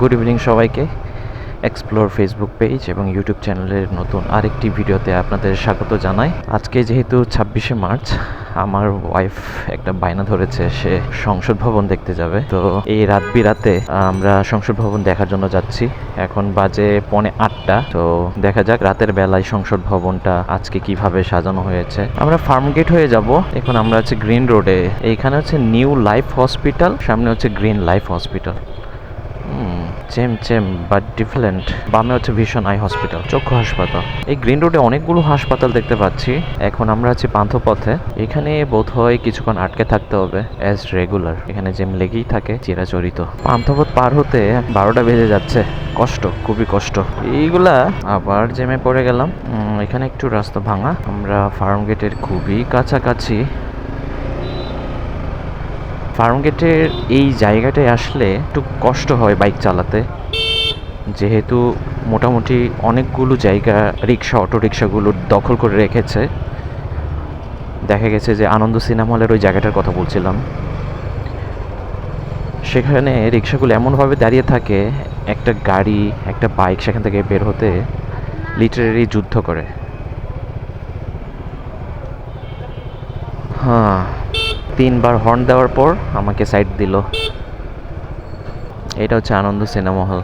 Good evening সবাইকে। Explore Facebook page এবং YouTube চ্যানেলের নতুন আরেকটি ভিডিওতে আপনাদের স্বাগত জানাই। আজকে যেহেতু ছাব্বিশে মার্চ, আমার ওয়াইফ একটা বায়না ধরেছে, সে সংসদ ভবন দেখতে যাবে। তো এই রাত বিরাতে আমরা সংসদ ভবন দেখার জন্য যাচ্ছি। এখন বাজে পৌনে আটটা। তো দেখা যাক রাতের বেলায় সংসদ ভবনটা আজকে কীভাবে সাজানো হয়েছে। আমরা ফার্ম গেট হয়ে যাব। এখন আমরা হচ্ছে গ্রিন রোডে এইখানে হচ্ছে নিউ লাইফ হসপিটাল সামনে হচ্ছে green life hospital same same but different বামে হচ্ছে ভীষণ আই হসপিটাল চক্ষু হাসপাতাল। এই গ্রিন রোডে অনেকগুলো হাসপাতাল দেখতে পাচ্ছি। এখন আমরা আছি পান্থপথে। এখানে বোধ হয় কিছুক্ষণ আটকে থাকতে হবে অ্যাজ রেগুলার এখানে জেম লেগেই থাকে, চিরাচরিত। পান্থপথ পার হতে বারোটা বেজে যাচ্ছে। কষ্ট, খুবই কষ্ট। এইগুলা আবার জেমে পড়ে গেলাম। এখানে একটু রাস্তা ভাঙা। আমরা ফার্ম গেটের খুবই কাছাকাছি। ফার্ম গেটের এই জায়গাটায় আসলে একটু কষ্ট হয় বাইক চালাতে। যেহেতু মোটামুটি অনেকগুলো জায়গা রিক্সা অটো রিক্সাগুলো দখল করে রেখেছে। দেখা গেছে যে আনন্দ সিনেমা হলের ওই জায়গাটার কথা বলছিলাম। সেখানে রিক্সাগুলো এমনভাবে দাঁড়িয়ে থাকে, একটা গাড়ি, একটা বাইক সেখান থেকে বের হতে লিটারেরি যুদ্ধ করে হ্যাঁ তিনবার হর্ন দেওয়ার পর আমাকে সাইড দিল। এটা হচ্ছে আনন্দ সিনেমা হল।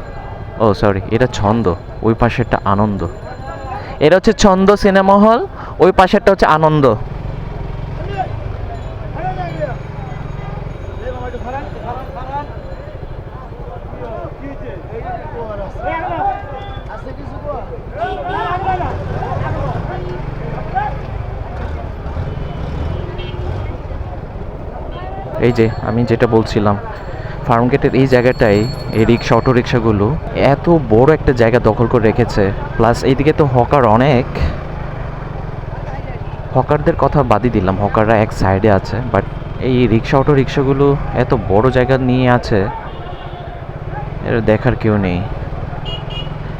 ও সরি এটা ছন্দ, ওই পাশেরটা আনন্দ। এটা হচ্ছে ছন্দ সিনেমা হল, ওই পাশেরটা হচ্ছে আনন্দ। এই যে আমি যেটা বলছিলাম, ফার্ম গেটের এই জায়গাটায় এই রিক্সা অটো রিক্সাগুলো এত বড় একটা জায়গা দখল করে রেখেছে। প্লাস এইদিকে তো হকার অনেক। হকারদের কথা বাদই দিলাম, হকাররা এক সাইডে আছে বাট এই রিক্সা অটো রিক্সাগুলো এত বড় জায়গা নিয়ে আছে এটা দেখার কেউ নেই।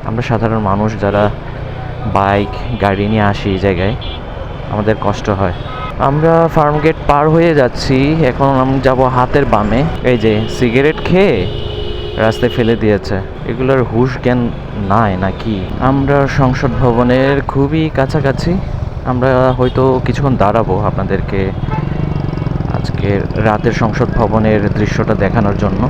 আমরা সাধারণ মানুষ যারা বাইক, গাড়ি নিয়ে আসি এই জায়গায়, আমাদের কষ্ট হয়। আমরা ফার্ম গেট পার হয়ে যাচ্ছি। এখন আমি যাব হাতের বামে। এই যে সিগারেট খেয়ে রাস্তায় ফেলে দিয়েছে। এগুলোর হুশ জ্ঞান নাই নাকি? আমরা সংসদ ভবনের খুবই কাছাকাছি। আমরা হয়তো কিছুক্ষণ দাঁড়াবো আপনাদেরকে আজকে রাতের সংসদ ভবনের দৃশ্যটা দেখানোর জন্য।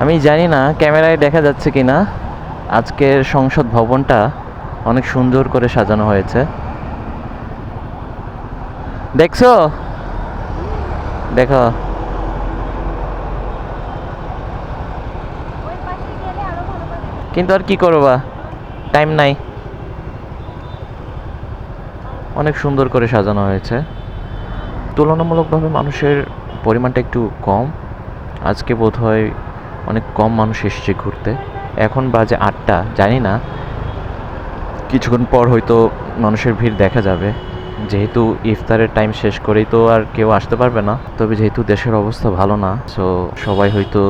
আমি জানি না ক্যামেরায় দেখা যাচ্ছে কি না আজকের সংসদ ভবনটা অনেক সুন্দর করে সাজানো হয়েছে। দেখছ? দেখো। কিন্তু আর কি করবা? টাইম নাই। অনেক সুন্দর করে সাজানো হয়েছে। তুলনামূলকভাবে মানুষের পরিমাণটা একটু কম। আজকে বোধ হয় অনেক কম মানুষ এসেছে ঘুরতে। এখন বাজে আটটা, জানি না। কিছুক্ষণ পর হয়তো মানুষের ভিড় দেখা যাবে। যেহেতু ইফতারের টাইম শেষ করেই তো আর কেউ আসতে পারবে না। তবে যেহেতু দেশের অবস্থা ভালো না সো সবাই হয়তো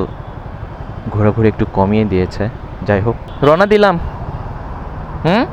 ঘোরাঘুরি একটু কমিয়ে দিয়েছে। যাই হোক। রওনা দিলাম। হুম?